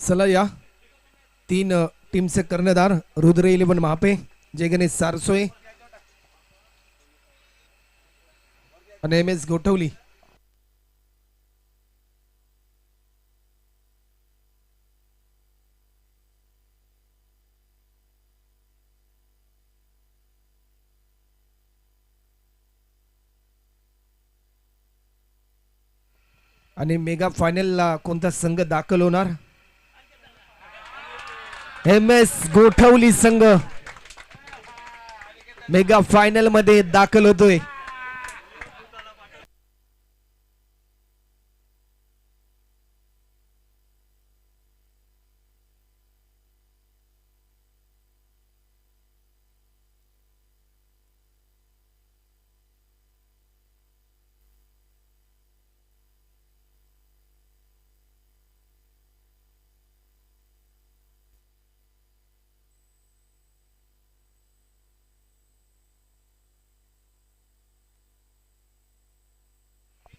चला या तीन टीमचे कर्णधार रुद्र इलेवन महापे जे गणेश सारसोय आणि एम एस गोठवली. आणि मेगा फायनलला कोणता संघ दाखल होणार? एम एस गोठवली संघ मेगा फायनलमध्ये दाखल होतोय.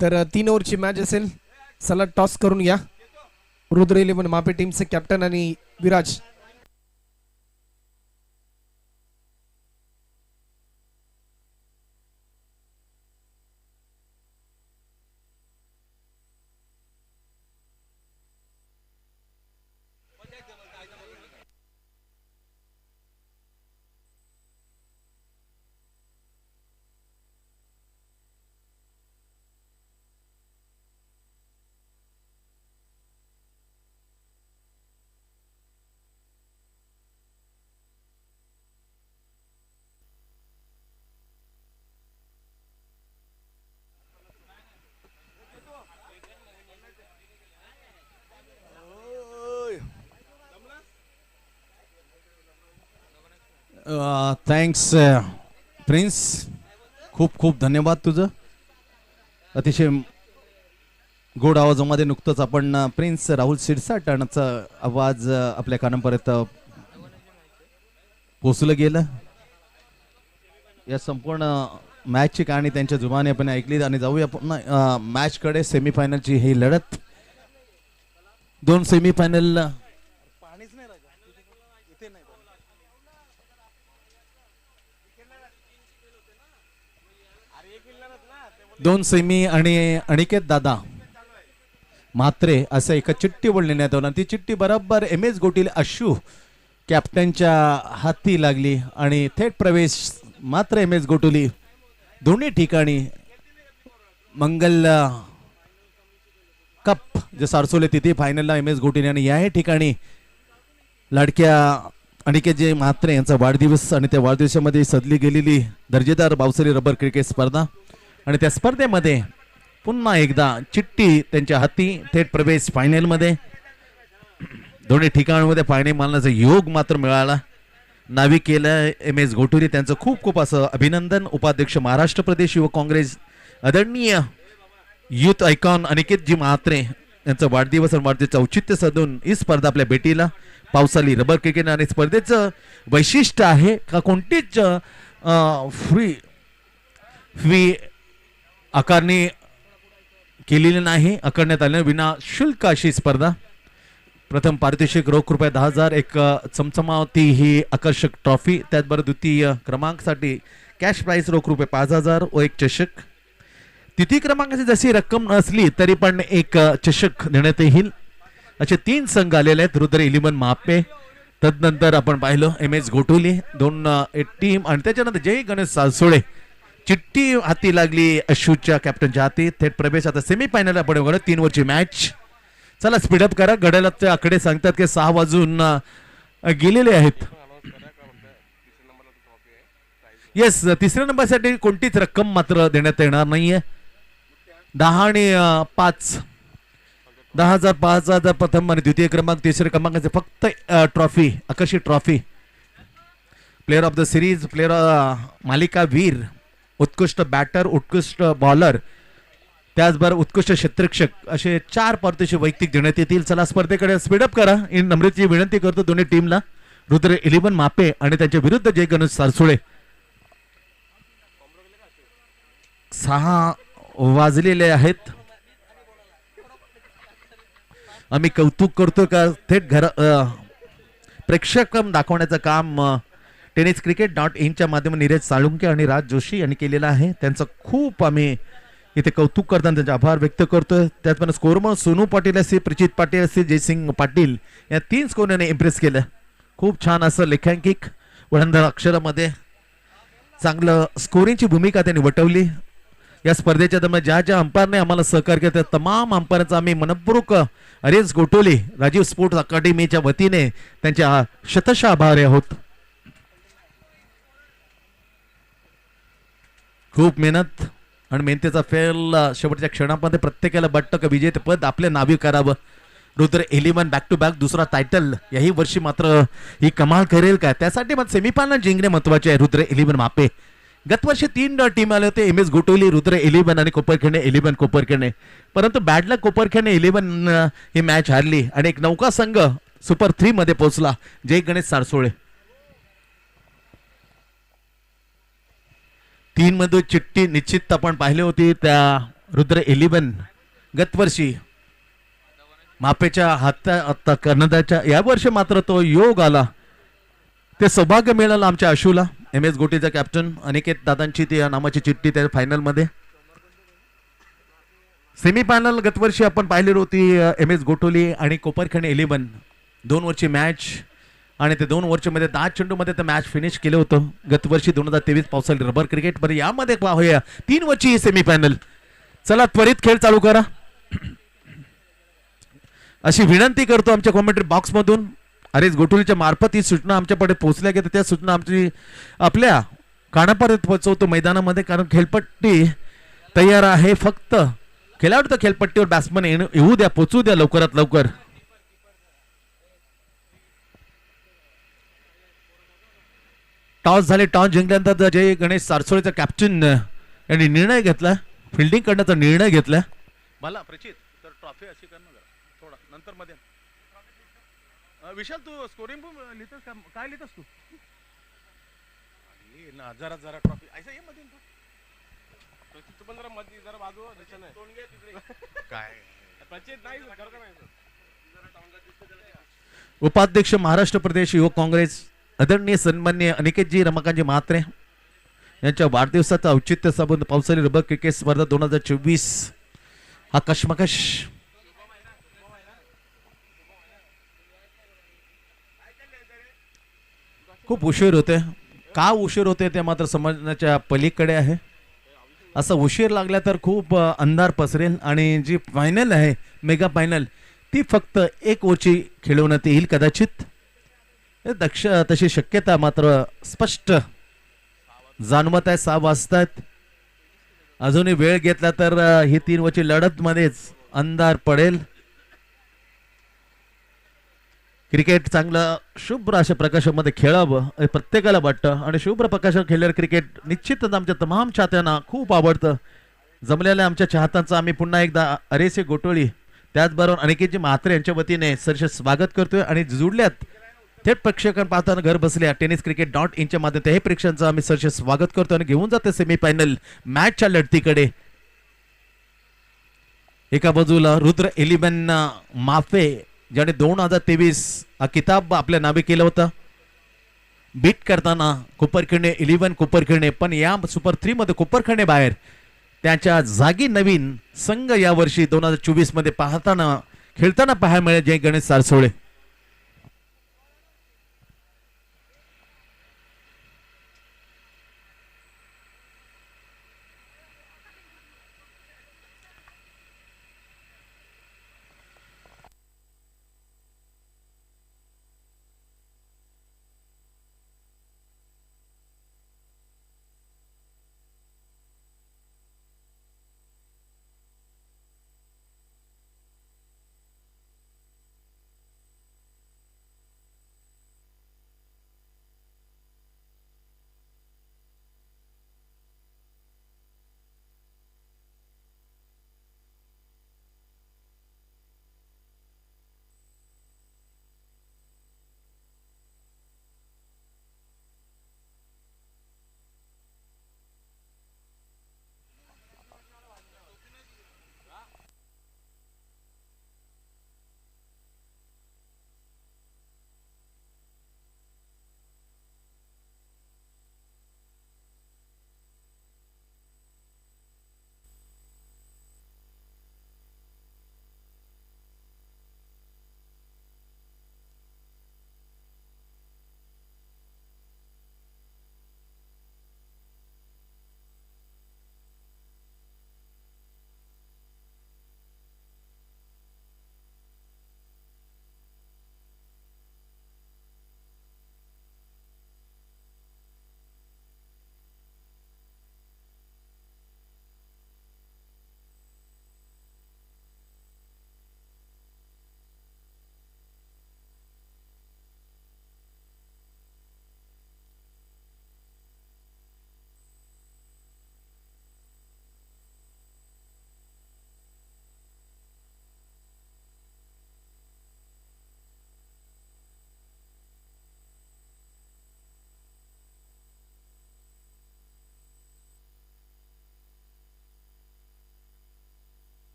तर तीन ओव्हरची मॅच असेल. चला टॉस करून घ्या रुद्र इलेव्हन मापे टीमचे कॅप्टन आणि विराज. थँक्स प्रिन्स uh, खूप खूप धन्यवाद तुझं. अतिशय गोड आवाजामध्ये नुकतंच आपण प्रिन्स राहुल शिरसाटांचा आवाज आपल्या कानापर्यंत पोचलं गेलं. या संपूर्ण मॅचची कहाणी त्यांच्या जुबाने आपण ऐकली आणि जाऊया पुन्हा मॅचकडे सेमीफायनलची ही लढत. दोन सेमीफायनल दोन सेमी आणि अनिकेत दादा. मात्रे असं एका चिठ्ठी बोलण्यात आलं ती चिठ्ठी बरोबर एम एस गोटील अशू कॅप्टनच्या हाती लागली. आणि थेट प्रवेश मात्र एम एस गोटुली दोन्ही ठिकाणी मंगल कप जे सारसोले तिथे फायनलला एम एस गोटीने आणि याही ठिकाणी लाडक्या अनिकेत जे म्हात्रे यांचा वाढदिवस आणि त्या वाढदिवसामध्ये सदली गेलेली दर्जेदार बावसरी रबर क्रिकेट स्पर्धा. आणि त्या स्पर्धेमध्ये पुन्हा एकदा चिठ्ठी त्यांच्या हाती थेट प्रवेश फायनलमध्ये. दोन्ही ठिकाणांमध्ये फायनल मानण्याचा योग मात्र मिळाला. नाविक केलं एम एस घोटुरी त्यांचं खूप खूप असं अभिनंदन. उपाध्यक्ष महाराष्ट्र प्रदेश युवक काँग्रेस आदरणीय युथ आयकॉन अनिकेतजी म्हात्रे यांचा वाढदिवस आणि वाढदिवस औचित्य साधून ही स्पर्धा आपल्या भेटीला पावसाली रबर क्रिकेट आणि स्पर्धेचं वैशिष्ट्य आहे का कोणतीच फ्री फी आकारणी केलेली नाही आकारण्यात आली विना शुल्क अशी स्पर्धा. प्रथम पारितोषिक रोख रुपये दहा हजार एक चमचमावती ही आकर्षक ट्रॉफी. त्याचबरोबर द्वितीय क्रमांकसाठी कॅश प्राईज रोख रुपये पाच हजार व एक चषक. तिथी क्रमांकाची जशी रक्कम नसली तरी पण एक चषक देण्यात येईल. असे तीन संघ आलेले आहेत रुद्र इलिमन मापे तदनंतर आपण पाहिलं एम एस घोटुली दोन एक टीम आणि त्याच्यानंतर जय गणेश सालसोळे. चिठ्ठी हाती लागली अशूच्या कॅप्टनच्या हाती. थेट प्रवेश आता सेमीफायनल आपण बघा तीन वरची मॅच चला स्पीडअप करा. घड्याळाचे आकडे सांगतात की सहा वाजून गेलेले आहेत. येस तिसऱ्या नंबरसाठी कोणतीच रक्कम मात्र देण्यात येणार नाहीये. दहा आणि पाच. दहा हजार पाच हजार प्रथम आणि द्वितीय क्रमांक तिसऱ्या क्रमांकाचे फक्त trophy Aakarshi trophy. Player of the series player मालिका वीर उत्कृष्ट बॅटर उत्कृष्ट बॉलर त्याचबरोबर उत्कृष्ट क्षेत्रक्षक असे चार पारितोषिक वैयक्तिक देण्यात येतील. चला स्पर्धेकडे स्पीडअप करा. इन नम्रतेची विनंती करतो दोन्ही टीमला रुद्र इलेव्हन मापे आणि त्यांच्या विरुद्ध जय गणेश सारसुळे. सहा वाजलेले आहेत. आम्ही कौतुक करतोय का? थेट घर प्रेक्षकम प्रेक्षक दाखवण्याचं काम टेनिस क्रिकेट डॉट इनच्या माध्यमातून नीरज साळुंके आणि राज जोशी यांनी केलेलं आहे. त्यांचं खूप आम्ही इथे कौतुक करताना त्यांचे आभार व्यक्त करतोय. त्याचप्रमाणे स्कोर मग सोनू पाटील असतील प्रचित पाटील असतील जयसिंग पाटील या तीन स्कोरने इम्प्रेस केलं. खूप छान असं लेखांकिक वळंदार अक्षरामध्ये चांगलं स्कोरिंगची भूमिका त्यांनी वटवली. या स्पर्धेच्या दरम्यान ज्या ज्या अंपायरने आम्हाला सहकार्य केलं त्या तमाम अंपायरांचा आम्ही मनपूर्वक अरेंज गोटोले राजीव स्पोर्ट्स अकादमीच्या वतीने त्यांच्या शतशः आभारी आहोत. खूप मेहनत आणि मेहनतीचा फेल शेवटच्या क्षणामध्ये प्रत्येकाला वाटतं का विजेतेपद आपल्या नावी करावं. Rudra eleven back to back दुसरा टायटल याही वर्षी मात्र ही कमाल करेल का? त्यासाठी मग सेमीफायनल जिंकणे महत्त्वाचे आहे. रुद्र एलिमन मापे. गतवर्षी तीन टीम आले होते. M S Gotholi Rudra eleven आणि कोपरखेडणे इलेव्हन कोपरखेडणे परंतु बॅडला कोपरखेडणे इलेव्हन ही मॅच हारली आणि एक नौका संघ सुपर थ्री मध्ये पोहोचला जय गणेश सारसोळे. तीन मध्ये चिठ्ठी निश्चित आपण पाहिली होती त्या रुद्र इलेव्हन गतवर्षी मापेच्या हाता कर्णदाच्या या वर्षी मात्र तो योग आला. ते सौभाग्य मिळालं आमच्या आशूला एम एस गोटीचा कॅप्टन अनिकेत दादांची ती नामाची चिठ्ठी त्या फायनलमध्ये सेमीफायनल गतवर्षी आपण पाहिली होती एम एस गोटोली आणि कोपरखंड इलेव्हन दोन वरची मॅच आणि ते दोन वर्षामध्ये दहा चेंडूमध्ये ते मॅच फिनिश केलं होतं. गतवर्षी दोन हजार तेवीस पावसाळी रबर क्रिकेटमध्ये. यामध्ये पाहूया तीन वरची सेमीफायनल चला त्वरित खेळ चालू करा. अशी विनंती करतो आमच्या कॉमेंट्री बॉक्समधून अरे गोटुलीच्या मार्फत ही सूचना आमच्याकडे पोहोचल्या की त्या सूचना आमची आपल्या कानापर्यंत पोहोचवतो मैदानामध्ये कारण खेळपट्टी तयार आहे फक्त. खेळाडू तर खेळपट्टीवर बॅट्समन येऊ द्या पोचू द्या लवकरात लवकर. टॉस झाले टॉस जिंकल्यानंतर जय गणेश सारसोळेचा कॅप्टन यांनी निर्णय घेतला फिल्डिंग करण्याचा निर्णय घेतला. मला प्रचित तर ट्रॉफी अशी कर थोडा नंतर मध्ये. विशाल तू स्कोरिंग लिहितोस का? काय लिहितोस तू? ना जरा जरा ट्रॉफी ऐसा ये मध्ये तू. पण जरा मध्ये जरा बाजू दिसत नाही. काय? प्रचित नाही उपाध्यक्ष महाराष्ट्र प्रदेश युवक काँग्रेस आदरणीय सन्मान्य अनिकेतजी रमाकांतजी म्हात्रे यांच्या वाढदिवसाचं औचित्य साधून पावसाळी रबर क्रिकेट स्पर्धा दोन हजार चोवीस हा कशमकश खूप उशीर होते. का उशीर होते ते मात्र समजण्याच्या पलीकडे आहे. असं उशीर लागला तर खूप अंधार पसरेल आणि जी फायनल आहे मेगा फायनल ती फक्त एक ओची खेळवण्यात येईल कदाचित. दक्ष तशी शक्यता मात्र स्पष्ट जाणवत आहे सहा वाजतात अजूनही वेळ घेतला तर ही तीन वची लढतमध्येच अंधार पडेल. क्रिकेट चांगलं शुभ्र अशा प्रकाशामध्ये खेळावं हे प्रत्येकाला वाटतं. आणि शुभ्र प्रकाशात खेळल्यावर क्रिकेट निश्चितच आमच्या तमाम चाहत्यांना खूप आवडतं. जमलेल्या आमच्या चाहत्यांचं आम्ही पुन्हा एकदा अरेसे गोटोळी त्याचबरोबर अनिकेतजी म्हात्रे यांच्या वतीने सरसे स्वागत करतोय आणि जुडल्यात थेट प्रेक्षकां पाहताना घर बसल्या टेनिस क्रिकेट डॉट इनच्या माध्यमात हे प्रेक्षकांचं आम्ही सरसे स्वागत करतो आणि घेऊन जाते सेमीफायनल मॅचच्या लढतीकडे. एका बाजूला रुद्र एलिबन माफे ज्याने दोन हजार तेवीस हा किताब आपल्या नावे केलं होतं. बीट करताना कोपरखिंडे इलेव्हन कोपरखिंडे पण या सुपर थ्री मध्ये बाहेर. त्याच्या जागी नवीन संघ यावर्षी दोन हजार चोवीसमध्ये पाहताना खेळताना पाहायला मिळेल जय गणेश सारसोळे.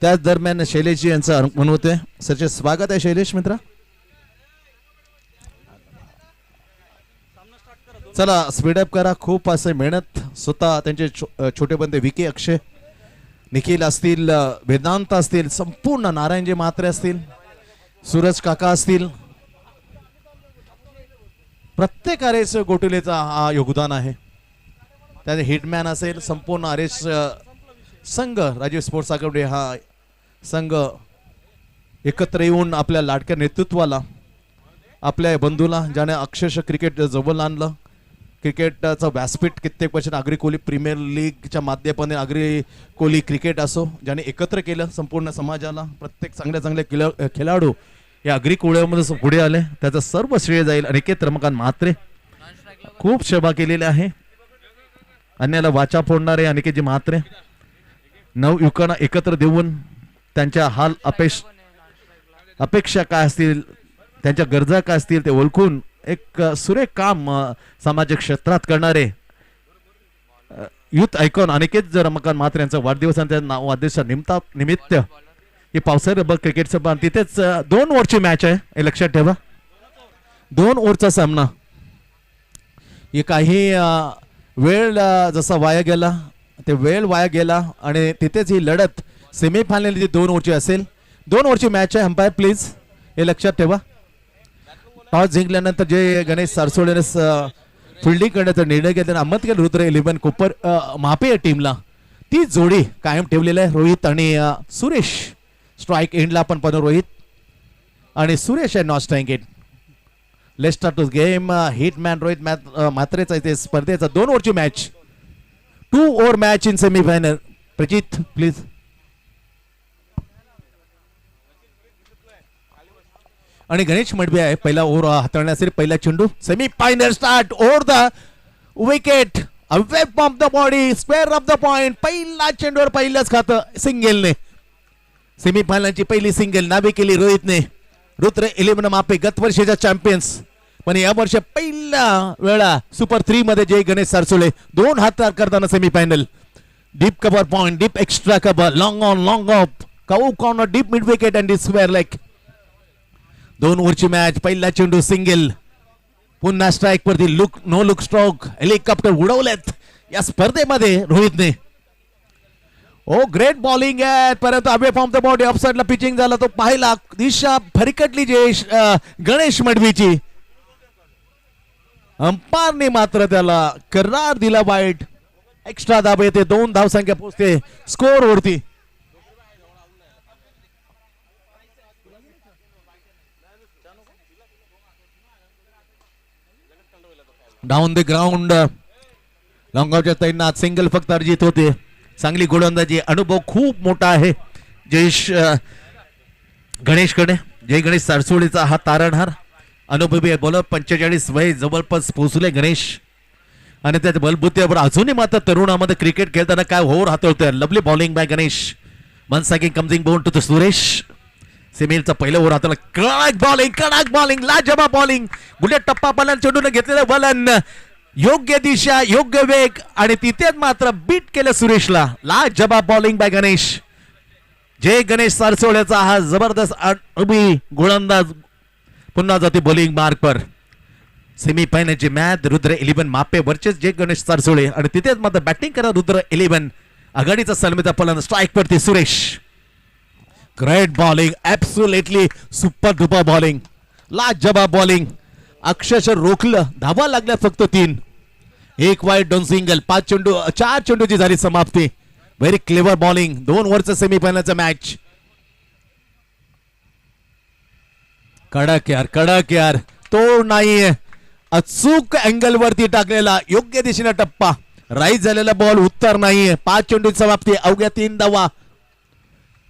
त्याच दरम्यान शैलेशजी यांचं आगमन होते. सरचे स्वागत आहे शैलेश मित्रा. चला स्पीडअप करा. खूप असे मेहनत स्वतः त्यांचे छो- छोटे बंदे विकी अक्षय निखिल असतील वेदांत असतील संपूर्ण नारायणजी मात्रे असतील सूरज काका असतील. प्रत्येक आरेस गोटुलेचा हा योगदान आहे. त्याचे हिटमॅन असेल संपूर्ण आरेस संघ राजीव स्पोर्ट्स अकॅडमी हा संघ एकत्र येऊन आपल्या लाडक्या नेतृत्वाला आपल्या बंधूला ज्याने अक्षरशः क्रिकेट जवळ आणलं. क्रिकेटचं व्यासपीठ कित्येक वर्ष आगरी कोहली प्रीमियर लीगच्या माध्यमाने आगरी कोहली क्रिकेट असो ज्याने एकत्र केलं संपूर्ण समाजाला प्रत्येक चांगल्या चांगल्या खेळ खेळाडू या आगरी कोहळ्यामध्ये पुढे आले. त्याचं सर्व श्रेय जाईल. अनिकेत रमकांत म्हात्रे खूप सेवा केलेली आहे. अन्याला वाचा फोडणारे अनिकेतजी म्हात्रे नवयुवकांना एकत्र देऊन त्यांच्या हाल अपेक्ष अपेक्षा काय असतील? त्यांच्या गरजा काय असतील? ते ओळखून एक सुरे सुरेख काम सामाजिक क्षेत्रात करणारे. Youth youth icon Aniket Ramkant मात्र यांचा वाढदिवस आणि त्या नाव वाढदिवसा निमित्ता निमित्त. ही पावसाळी रबर क्रिकेट सभा तिथेच दोन ओव्हरची मॅच आहे. हे लक्षात ठेवा. दोन ओव्हरचा सामना. हे काही वेळ जसा वाया गेला ते वेळ वाया गेला आणि तिथेच ही लढत सेमीफायनल जी दोन ओव्हरची असेल। दोन ओव्हरची मॅच आहे अंपायर प्लीज हे लक्षात ठेवा। टॉस जिंकल्यानंतर जे गणेश सारसोळेने फिल्डिंग करण्याचा निर्णय घेतला अहमदगड रुद्र इलेव्हन कोपर मापे या टीमला ती जोडी कायम ठेवलेली आहे रोहित आणि सुरेश. स्ट्राईक एंडला पण पण रोहित आणि सुरेश आहे not strike end let start to game hitman Rohit math मात्रेचा इथे स्पर्धेचा दोन ओव्हरची match two over match in semifinal Prajit please आणि गणेश मडबे आहे. पहिला ओव्हर हाताळण्यासाठी पहिला चेंडू. Semi final start over the wicket away off the body square off the point पहिला चेंडूवर पहिलंच खातं सिंगलने. सेमी फायनलची पहिली सिंगल नावे केली रोहितने. रुद्र इलेव्हन मापे गत वर्षीच्या चॅम्पियन्स पण या वर्ष पहिल्या वेळा सुपर थ्री मध्ये जय गणेश सारसुळे. दोन हात करताना semi final deep cover point deep extra cover long on long off cow corner deep mid wicket and square leg दोन ओव्हरची मॅच पहिला चेंडू सिंगल पुन्हा स्ट्राईक वरती look no look stroke helicopter उडवलेत या स्पर्धेमध्ये रोहितने. ओ ग्रेट बॉलिंग आहे. परंतु अवे फॉर्म द बॉडी ऑफसाईडला पिचिंग झाला. तो पाहिला. दिशा फरकटली जे गणेश मडवीची. अंपारने मात्र त्याला करार दिला वाईट. एक्स्ट्रा दाब येते. दोन धावसंख्या पोचते स्कोर वरती. डाऊन द ग्राउंड लॉंगावच्या तैनात सिंगल फक्त अर्जित होते चांगली गोलंदाजी अनुभव खूप मोठा आहे जयेश गणेशकडे जय गणेश सारसोळीचा हा तारणहार अनुभवी बॉलर पंचेचाळीस वय जवळपास पोहोचले गणेश आणि त्यात बलबुद्धीवर अजूनही मात्र तरुणामध्ये क्रिकेट खेळताना काय over हातळतोय lovely bowling by Ganesh one second coming bone to the Suresh सिमेलचा पहिलं ओव्हर हाताला कडक बॉलिंग कडक बॉलिंग लाजबा बॉलिंग गुलेट टप्पा पलन चेंडून घेतलेलं वलन. योग्य दिशा योग्य वेग आणि तिथेच मात्र बीट केलं सुरेशला. लाजबा बॉलिंग बाय गणेश. जय गणेश सारसोळ्याचा हा जबरदस्त अनुभवी गोलंदाज. पुन्हा जाते बॉलिंग मार्क पर. सेमीफायनलची मॅच रुद्र इलेव्हन मापे वरचेच जय गणेश सारसोळे. आणि तिथेच मात्र बॅटिंग करा रुद्र इलेव्हन आघाडीचा सलमीचा पलन स्ट्राईक वरती Suresh. Great bowling absolutely super duper bowling लाजबाब bowling अक्षरशः रोखलं धावा लागल्या फक्त तीन. एक वाईट दोन सिंगल पाच चेंडू चार चेंडूची झाली समाप्ती. व्हेरी क्लेवर बॉलिंग दोन ओव्हरचं सेमीफायनलचा मॅच कडक यार कडक यार. तो नाहीये. अचूक अँगल वरती टाकलेला योग्य दिशेने टप्पा. राईज झालेला बॉल उत्तर नाहीये. पाच चेंडूची समाप्ती. अवघ्या तीन धावा.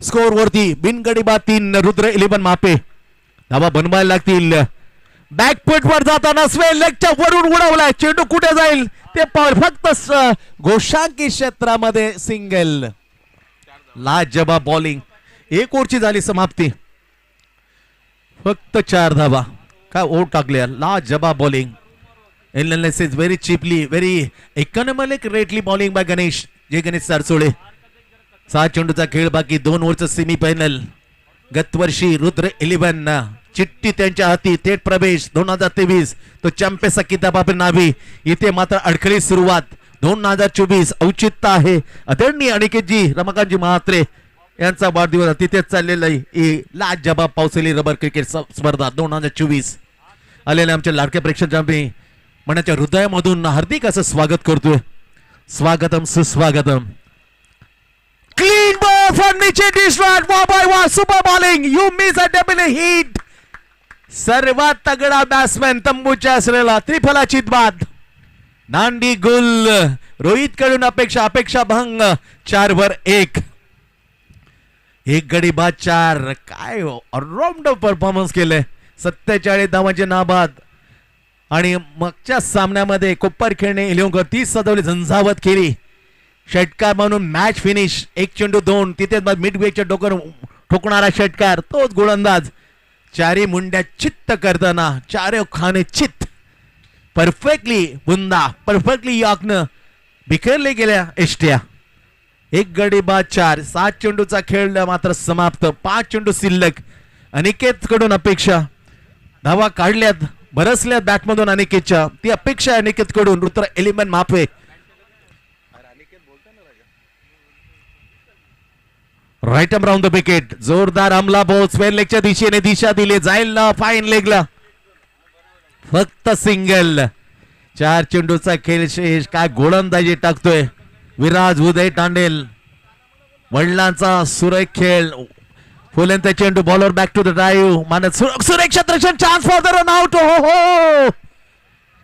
स्कोर वरती बिनगडी बाद तीन रुद्र इलेव्हन मापे. धावा बनवायला लागतील. बॅकफुट वर जाताना स्वे लेगच्या वरून उडवलाय. चेंडू कुठे जाईल? ते पाऊल फक्त घोषांकी क्षेत्रामध्ये सिंगल लाजबा बॉलिंग एक ओव्हरची झाली समाप्ती. फक्त चार धावा. काय ओव्हर टाकले लाजबा bowling analysis is very cheaply very economic rately bowling by Ganesh Jay Ganesh Sarsole. सहा चेंडूचा खेळ बाकी दोन ओव्हरचं सेमी फायनल गतवर्षी रुद्र इलेव्हन चिठ्ठी त्यांच्या हाती थेट प्रवेश दोन हजार तेवीस. तो चॅम्पियन्स किताब आपल्या नावी. इथे मात्र अडखळी सुरुवात. दोन हजार चोवीस औचित्य आहे. आदरणीय अनिकेतजी रमाकांतजी महात्रे यांचा वाढदिवस तिथेच चाललेला आहे. ही लाज जबाब पावसेली रबर क्रिकेट स- स्पर्धा दोन हजार चोवीस. आलेल्या आमच्या लाडक्या प्रेक्षक आम्ही मनाच्या हृदयामधून हार्दिक असं स्वागत करतोय. स्वागतम सुस्वागतम. क्लीन ball from Niche डिस्ट्रॉट वा by वा Super bowling you miss a double hit सर्वात तगडा बॅट्समॅन तंबूच्या असलेला त्रिफलाचित बाद. नांडी गुल. रोहित कडून अपेक्षा अपेक्षा भंग. चार वर एक. एक गडी बाद चार. काय ऑलराऊंड परफॉर्मन्स केलंय सत्तेचाळीस धावांचे नाबाद. आणि मागच्या सामन्यामध्ये कोप्पर खेळणे इलिओंकर तीस सदवली झंझावत केली. षटकार म्हणून मॅच फिनिश एक चेंडू दोन तिथेच मिड वेच्या डोकर ठोकणारा षटकार तोच गोलंदाज. चारी मुंड्या चित्त करताना चारे खाने चित्त. परफेक्टली बुंदा परफेक्टली यॉकनं बिखरले गेल्या एष्ट्या एक गडी बाद चार सात चेंडूचा खेळ मात्र समाप्त पाच चेंडू शिल्लक. अनिकेत कडून अपेक्षा. धावा काढल्यात बरसल्यात बॅटमधून अनिकेतच्या. ती अपेक्षा आहे अनिकेत कडून Rudra eleven Mape right arm round the wicket जोरदार हमला बॉल स्वेअर लेगच्या दिशेने दिशा दिली. जाईल ना फाईन लेगला फक्त सिंगल चार चेंडूचा खेळ शेष. काय गोलंदाजी टाकतोय. विराज उदय तांडेल. वडिलांचा सुरेख खेळ. फुलेंचा चेंडू bowler back to the drive मानत सुर- सुरेख क्षेत्रक्षण chance for the run out हो हो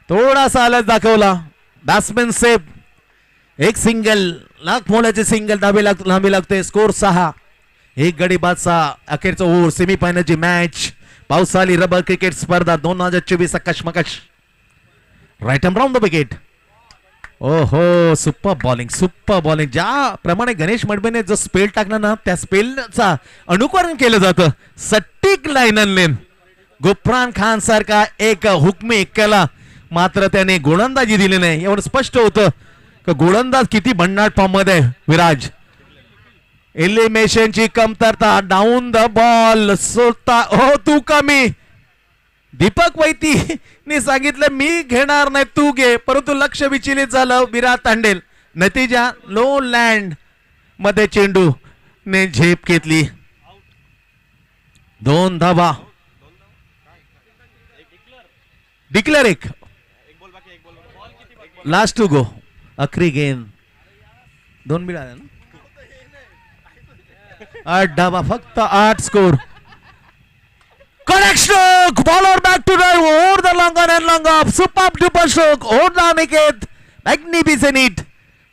थोडासा आलाच दाखवला. बॅट्समॅन सेफ एक सिंगल लाख मोलाचे सिंगल धाबे लाग लांबी लागते स्कोर सहा. एक गडी बाद सहा अखेरचा ओव्हर सेमीफायनलची मॅच पावसाली रबर क्रिकेट स्पर्धा दोन हजार चोवीस कशमकश right and round the wicket oh हो सुपर बॉलिंग सुपर बॉलिंग ज्याप्रमाणे गणेश मडबेने जो स्पेल टाकला ना त्या स्पेलचा अनुकरण केलं जातं. सट्टीक लाईन लेन गुफरान खान सारखा एक हुकमी केला. मात्र त्याने गोलंदाजी दिली नाही. एवढं स्पष्ट होतं. का गोलंदाज किती भन्नाट फॉर्ममध्ये विराज? एलिमेशनची कमतरता. डाऊन द बॉल सोडता. हो तू कमी. दीपक वैती ने सांगितलं मी घेणार नाही तू घे. परंतु लक्ष विचलित झालं विराट तांडेल. नतीजा लो लँडमध्ये चेंडू ने झेप घेतली. दोन धाबा डिक्लेअर एक लास्ट टू गो अखरी गेन. दोन बिड ना. आठ डाबा फक्त आठ score. Connect stroke bowler back to drive or the long and long. Off super duper stroke or the Aniket Magni बी नीट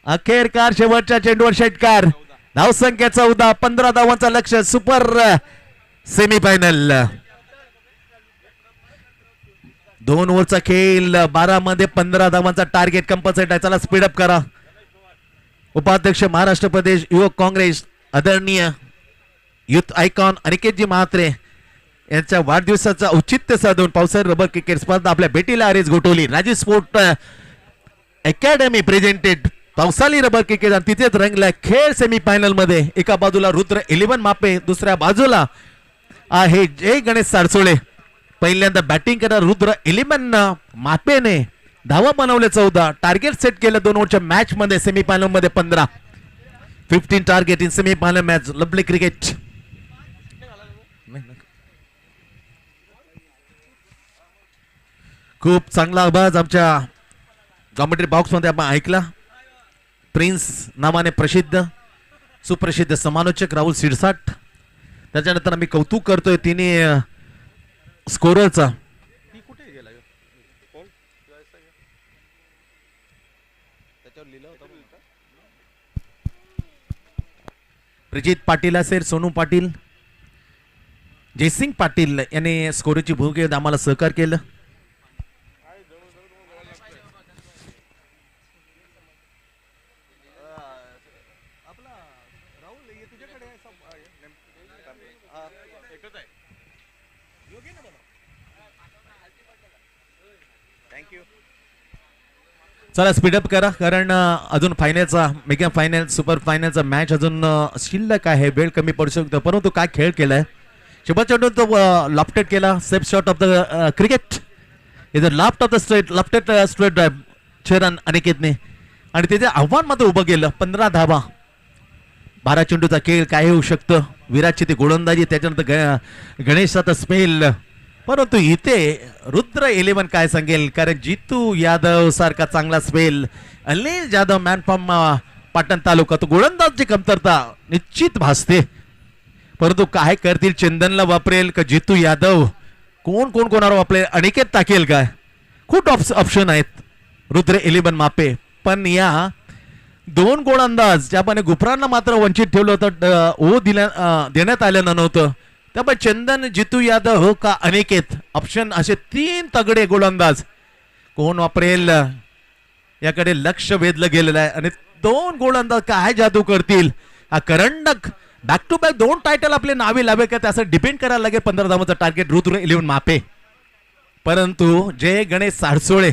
अखेर शेवटच्या चेंडूवर षटकार. नाव चौदा पंधरा धावांचा लक्ष सुपर सेमीफायनल दोन ओव्हरचा खेळ बारा मध्ये पंधरा धावांचा टार्गेट कंपल्सरी आहे. चला स्पीडअप करा. उपाध्यक्ष महाराष्ट्र प्रदेश युवक काँग्रेस आदरणीय युथ आयकॉन अनिकेतजी म्हात्रे यांच्या वाढदिवसाचं औचित्य साधून पावसाळी रबर क्रिकेट स्पर्धा आपल्या भेटीला आरेज Gothavali. Rajiv sport academy presented पावसाळी रबर क्रिकेट आणि तिथेच रंगला खेळ सेमीफायनलमध्ये मध्ये. एका बाजूला रुद्र इलेव्हन मापे दुसऱ्या बाजूला आहे जय गणेश सारसोळे. पहिल्यांदा बॅटिंग करणार रुद्र इलिमन मापेने धावा बनवले चौदा. टार्गेट सेट केलं दोन ओव्हरच्या मॅच मध्ये सेमीफायनलमध्ये पंधरा. Fifteen target in semifinal match lovely cricket खूप चांगला आवाज आमच्या कॉमेंट्री बॉक्समध्ये आपण ऐकला. प्रिन्स नावाने प्रसिद्ध सुप्रसिद्ध समालोचक राहुल सिरसाट त्याच्यानंतर आम्ही कौतुक करतोय तिने स्कोररचा. ती कुठे गेला ह्यो? कोण? त्याच्यावर लिहिलं होतं बघ इथं. प्रजित पाटील असेल सोनू पाटील. जयसिंग पाटील यांनी स्कोरची भूमिका आम्हाला सहकार केलं आपला राहुल हे तुझ्याकडे आहे सब- आहे, नेम- हा, एकच आहे योगी ना मला थँक्यू चला स्पीडअप करा कारण अजून फायनलचा मेगा फायनल सुपर फायनलचा मॅच अजून शिल्लक आहे वेळ कमी पडू शकतो. परंतु काय खेळ केलाय? शुभा चेंडून तो लॉफ्टेट केला safe shot off the cricket इथं loft off the straight lofted straight drive छे अनिकेतने. आणि तिथे आव्हान मात्र उभं केलं पंधरा धावा. बारा चेंडूचा खेळ काय होऊ शकतं. विराटची ती गोलंदाजी त्याच्यानंतर ग गणेशाचा स्मेल परंतु इथे रुद्र इलेव्हन काय सांगेल? कारण जितू यादव सारखा चांगला spell Anil Jadhav man form Patan तालुका तो गोलंदाजची कमतरता निश्चित भासते. परंतु काय करतील? चंदनला वापरेल का जितू यादव? कोण कोण कोणावर वापरेल? अनिकेत टाकेल काय? खूप ऑप्शन आहेत. रुद्र इलेव्हन मापे. पण या दोन गोलंदाज ज्यापणे गुफरांना मात्र वंचित ठेवलं होतं ओ दिल्या देण्यात आलेलं नव्हतं. त्यामुळे चंदन जितू यादव हो का अनिकेत? ऑप्शन असे तीन तगडे गोलंदाज. कोण वापरेल? याकडे लक्ष वेधलं गेलेलं आहे. आणि दोन गोलंदाज काय जादू करतील? हा करंडक बॅक टू बॅक दोन टायटल आपले नावे लावे का त्याचं डिपेंड करायला लागेल. पंधरा धावाचं टार्गेट रुद्र इलेव्हन मापे. परंतु जय गणेश साडसोळे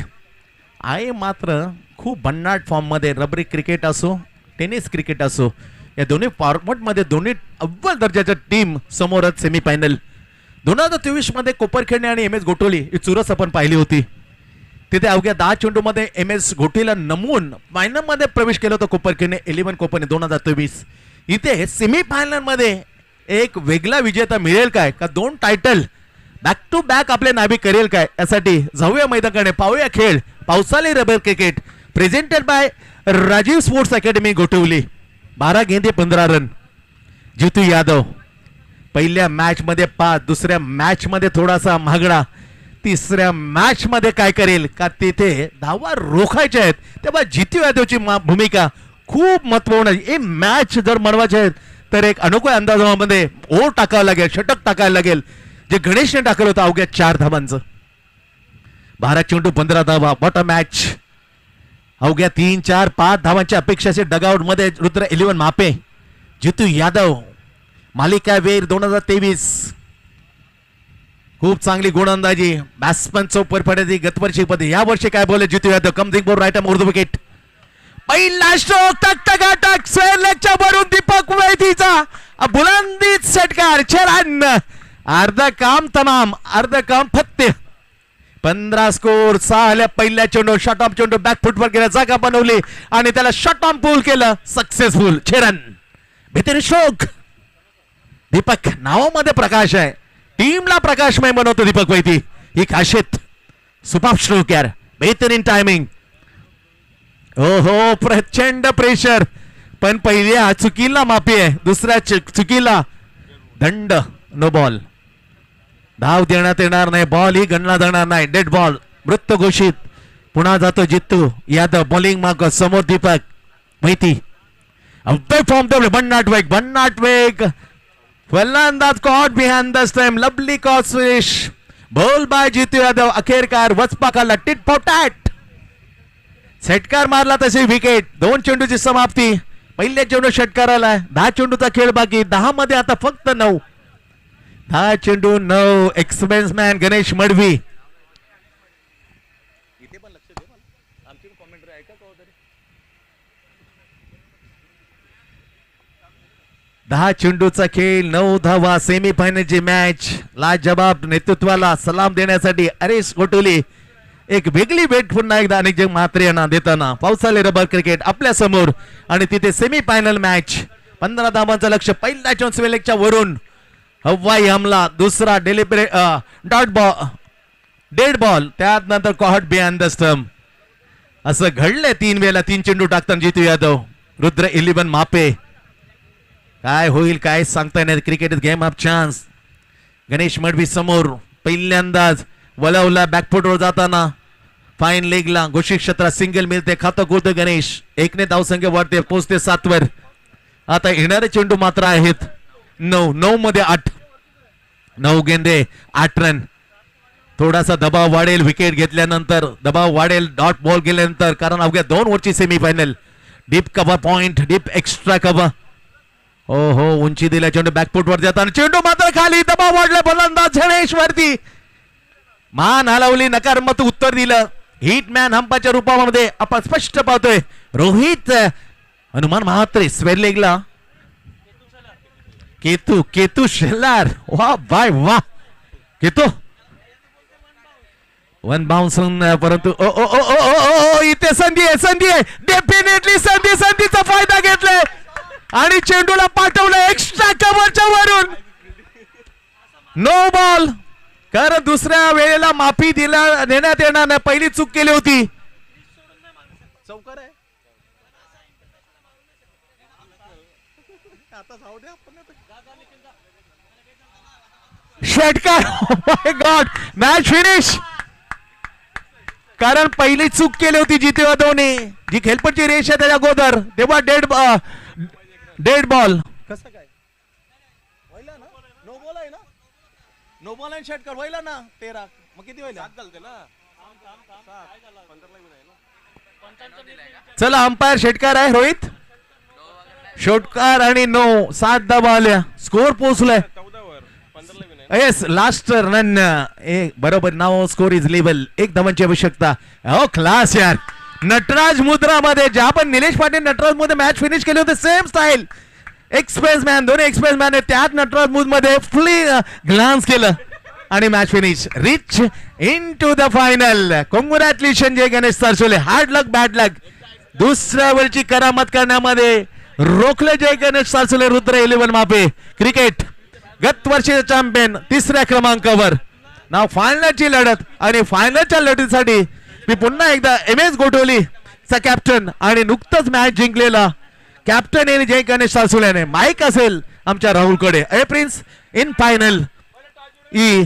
आहे मात्र खूप भन्नाट फॉर्ममध्ये रबरी क्रिकेट असो टेनिस क्रिकेट असो या दोन्ही फॉर्मॅटमध्ये दोन्ही अव्वल दर्जाच्या टीम समोरच सेमीफायनल दोन हजार तेवीसमध्ये कोपरखेडणे आणि एम एस गोटोली ही चुरस आपण पाहिली होती. तिथे अवघ्या दहा चेंडूमध्ये एम एस घोटीला नमवून फायनलमध्ये प्रवेश केला होता कोपरखेडणे इलेव्हन कोपरने दोन हजार तेवीस. इथे सेमीफायनलमध्ये एक वेगळा विजेता मिळेल काय? का दोन टायटल बॅक टू बॅक आपले नाभी करेल काय? यासाठी जाऊया मैदानाकडे पाहूया खेळ. पावसाळी rubber cricket presented by Rajiv sports academy Gothivali. बारा गेंदे पंधरा रन. जितू यादव. पहिल्या मॅचमध्ये पाच दुसऱ्या मॅचमध्ये थोडासा महागडा. तिसऱ्या मॅचमध्ये काय करेल? का तिथे धावा रोखायच्या आहेत. तेव्हा जितू यादवची मा- भूमिका खूप महत्त्वपूर्ण आहे. हे मॅच जर बनवायचे आहेत तर एक अनोख्या अंदाजामध्ये ओर टाकावं लागेल षटक टाकायला लागेल. जे गणेशने टाकलं होतं अवघ्या चार धावांचं. बारा चेंडू पंधरा धावा. वॉट अ मॅच अवघ्या तीन चार पाच धावांच्या असे डगआउटमध्ये रुद्र इलेव्हन मापे. जितू यादव मालिका वेर दोन हजार तेवीस. खूप चांगली गोलंदाजी बॅट्समन चौपर परफाड्याची गतवर्षी पदे. या वर्षी काय बोलले जितू यादव? कमजिंग बोर राईट उर्दू विकेट पहिला स्ट्रोक टक टकाटक स्क्वेअर वरून दीपक वैदीचा बुलंदीत षटकार छेरान अर्ध काम तमाम अर्ध काम फत्ते. पंधरा स्कोर सहा आल्या पहिल्या चेंडू शॉट ऑफ चेंडू बॅक फुटवर गेला जागा बनवली. आणि त्याला शॉट ऑफ पूल केलं सक्सेसफुल छेरन. भीतीर शोक. दीपक नावामध्ये प्रकाश आहे. टीमला प्रकाशमय बनवतो दीपक वैती. ही खासियत. सुपाप श्लोक यार बेहतरीन टायमिंग हो हो प्रचंड प्रेशर पण पहिल्या चुकीला माफी आहे. दुसऱ्या चुकीला दंड नो बॉल धाव देण्यात येणार नाही बॉल ही गणला जाणार नाही. डेड बॉल मृत घोषित. पुन्हा जातो जित्तू यादव बॉलिंग माग समोर दीपक. माहिती? फॉर्म ठेवले भन्नाट वेग भन्नाट वेग फलंदाज caught behind the time lovely caught swish ball by Jitu Yadav अखेरकार वचपाकाला टिट फॉटॅट षटकार मारला तशी विकेट दोन चेंडूची समाप्ती. पहिल्या चेंडू षटकाराला दहा चेंडूचा खेळ बाकी. दहा मध्ये आता फक्त नऊ. दहा चेंडू नऊ एक्सपेन्स मॅन गणेश मडवी. वगैरे दहा चेंडूचा खेळ नऊ धावा सेमी फायनलची मॅच लाजबाब नेतृत्वाला सलाम देण्यासाठी अरेश गोटोली एक वेगळी भेट पुन्हा एकदा अनेक जग म्हात्रे यांना देताना. पावसाळे रबर क्रिकेट आपल्यासमोर आणि तिथे सेमी फायनल मॅच पंधरा धावांचं लक्ष पहिल्या चोन्सवेलेकच्या वरून. हवाई हमला दुसरा deliberate dot ball dead ball त्यात नंतर कॉहट बिहान द स्टंप असं घडलंय तीन वेळेला तीन चेंडू टाकताना जितू यादव रुद्र इलिबन मापे. काय होईल काय सांगता येणार cricket is game of chance Ganesh Madvi समोर पहिल्यांदाच वलवला बॅकफुटवर जाताना फाईन लेगला घोषित क्षेत्रात सिंगल मिळते खातं गोळतो गणेश. एकने धावसंख्या वाढते पोचते सातवर. आता येणारे चेंडू मात्र आहेत. नऊ नऊ मध्ये आठ. नऊ गेंदे आठ रन. थोडासा दबाव वाढेल विकेट घेतल्यानंतर. दबाव वाढेल डॉट बॉल गेल्यानंतर. कारण अवघ्या दोन वरची semifinal deep cover point deep extra cover हो हो उंची दिल्या चेंडू बॅकफुट वर जाताना. चेंडू मात्र खाली. दबाव वाढला फलंदाज झणेश वरती मान हलवली नकारात्मक उत्तर दिलं. हिटमॅन हंपाच्या रूपामध्ये आपण स्पष्ट पाहतोय. रोहित हनुमान महात्रे स्वेर लेगला केतू केतू शेलार वा बाय वा केतू वन बाउन्स परंतु ओ ओ ओ ओ ओ ओ इथे संधी आहे संधी आहे डेफिनेटली संधी संधीचा फायदा घेतलाय. आणि चेंडूला पाठवलं एक्स्ट्रा कव्हरच्या वरून. नो बॉल कारण दुसऱ्या वेळेला माफी दिला देण्यात येणार नाही. पहिली चूक केली होती. चौकार आहे. आता जाऊ द्या. षटकार गॉड मॅच फिनिश कारण पहिली चूक केली होती जिथे धोनी. जी खेळपटची रेष आहे त्याच्या अगोदर. तेव्हा डेड डेड बॉल कसं काय? व्हायला ना? नो बॉल आहे ना? नो बॉल आणि षटकार व्हायला ना? तेरा. मग किती व्हायला सात घालते ना. चला अंपायर षटकार आहे रोहित. षटकार आणि नो सात दबा आल्या. स्कोर पोहोचलाय. येस लास्ट रन बरोबर नाव स्कोर इज लेबल एक धावांची आवश्यकता. हो क्लास यार. नटराज मुद्रामध्ये ज्या पण निलेश पाटील नटराजमध्ये मॅच फिनिश केली होती सेम स्टाईल एक्सप्रेस मॅन दोन्ही एक्सप्रेस मॅन त्यात नटराज मुदमध्ये फुली ग्लान्स केलं आणि match finish reach in to the final congratulation Jay Ganesh Sarsole. Hard luck bad luck दुसऱ्या वेळची करामत करण्यामध्ये रोखले जय गणेश सरसोले रुद्र इलेव्हन मापे. क्रिकेट गत वर्षीचे चॅम्पियन तिसऱ्या क्रमांकावर. नाव फायनलची लढत आणि फायनलच्या लढतीसाठी मी पुन्हा एकदा एम एस गोटोली चा कॅप्टन आणि नुकतंच मॅच जिंकलेला कॅप्टन आणि जय गणेश सासुल्याने माईक असेल आमच्या राहुलकडे. A prince in final E